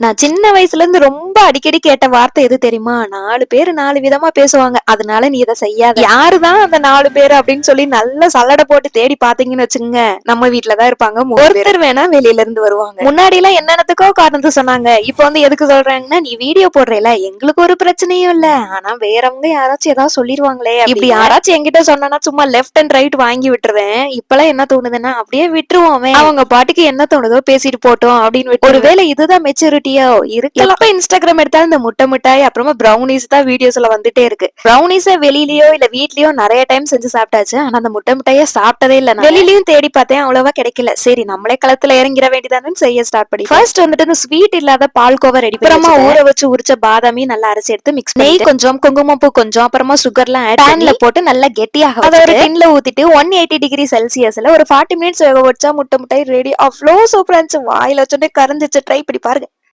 நான் சின்ன வயசுல இருந்து ரொம்ப அடிக்கடி கேட்ட வார்த்தை எது தெரியுமா? நாலு பேர் நாலு விதமா பேசுவாங்க. அதனால நீ இதை செய்யாத. யாருதான் அந்த நாலு பேர் அப்படின்னு சொல்லி நல்ல சல்லடை போட்டு தேடி பாத்தீங்கன்னு வச்சுங்க நம்ம வீட்டுலதான் இருப்பாங்க. ஒருத்தர் வேணா வெளியில இருந்து வருவாங்க. முன்னாடி எல்லாம் என்னென்னத்துக்கோ காரணத்தை சொன்னாங்க. இப்ப வந்து எதுக்கு சொல்றாங்கன்னா நீ வீடியோ போடுறல எங்களுக்கு ஒரு பிரச்சனையும் இல்ல. ஆனா வேறவங்க யாராச்சும் ஏதாவது சொல்லிருவாங்களே இப்படி யாராச்சும் என்கிட்ட சொன்னா சும்மா லெஃப்ட் அண்ட் ரைட் வாங்கி விட்டுருவேன். இப்பெல்லாம் என்ன தோணுதுன்னா அப்படியே விட்டுருவோமே. அவங்க பாட்டுக்கு என்ன தோணுதோ பேசிட்டு போட்டோம் அப்படின்னு ஒருவேளை இதுதான் மெச்சூரிட்டியோ இருக்கு எப்ப இன்ஸ்டாகிராம் எடுத்தாலும் இந்த முட்டை மிட்டாய் அப்புறமா ப்ரௌனிஸ் தான் வீடியோஸ்ல வந்துட்டே இருக்கு. ப்ரௌனிஸ வெளியிலயோ இல்ல வீட்லயோ நிறைய டைம் செஞ்சு சாப்பிட்டாச்சு. ஆனா அந்த முட்டை மிட்டாய சாப்பிட்டதே இல்ல. வெளியிலயும் தேடி பார்த்தேன். அவ்வளவா கிடைக்கல. சரி நம்மளே களத்துல இறங்கிட வேண்டியதானு செய்ய ஸ்டார்ட் பண்ணி ஃபர்ஸ்ட் வந்துட்டு இந்த ஸ்வீட் இல்லாத பால்கோவா ரெடி அப்புறமா ஊற வச்சு உரிச்ச பாதாமி நல்லா அரைச்சு எடுத்து மிக்ஸ் நெய் கொஞ்சம் குங்குமப்பூ கொஞ்சம் அப்புறமா சுகர்லாம் ஆட் பேன்ல போட்டு நல்லா கெட்டியாக அதை ஒரு டின்ல ஊத்திட்டு ஒன் எயிட்டி டிகிரி செல்சியஸ்ல ஒரு ஃபார்ட்டி மினிட்ஸ் வேக வச்சா முட்டை முட்டை ரெடி அவ்வளோ சூப்பரா இருந்துச்சு. வாயில வச்சுட்டு கரைஞ்சிச்சு. ட்ரை பண்ணி பாருங்க.